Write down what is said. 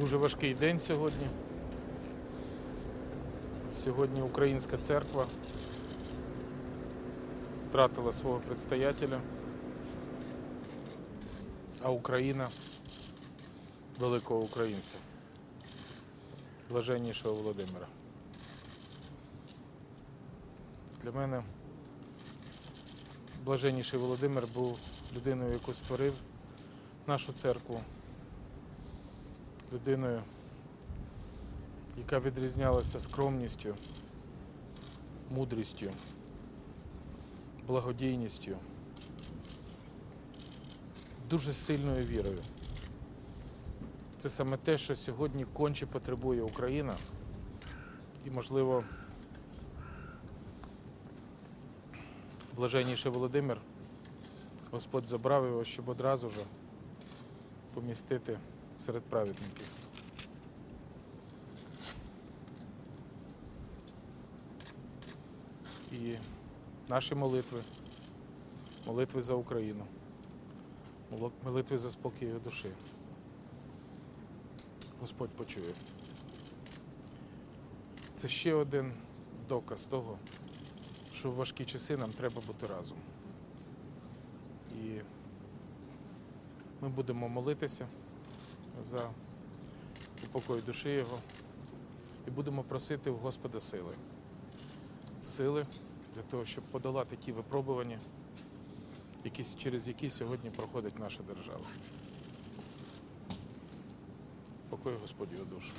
Дуже важкий день сьогодні. Сьогодні Українська церква втратила свого предстоятеля, а Україна великого українця, блаженнішого Володимира. Для мене блаженніший Володимир був людиною, яку створив нашу церкву, людиною, яка відрізнялася скромністю, мудрістю, благодійністю, дуже сильною вірою. Це саме те, що сьогодні конче потребує Україна. І, можливо, блаженніший Володимир, Господь забрав його, щоб одразу ж помістити серед праведників. І наші молитви, молитви за Україну, молитви за спокій душі. Господь почує. Це ще один доказ того, що в важкі часи нам треба бути разом. І ми будемо молитися за упокой душі Його і будемо просити у Господа сили. Сили для того, щоб подолати ті випробування, через які сьогодні проходить наша держава. Покой Господь його душу.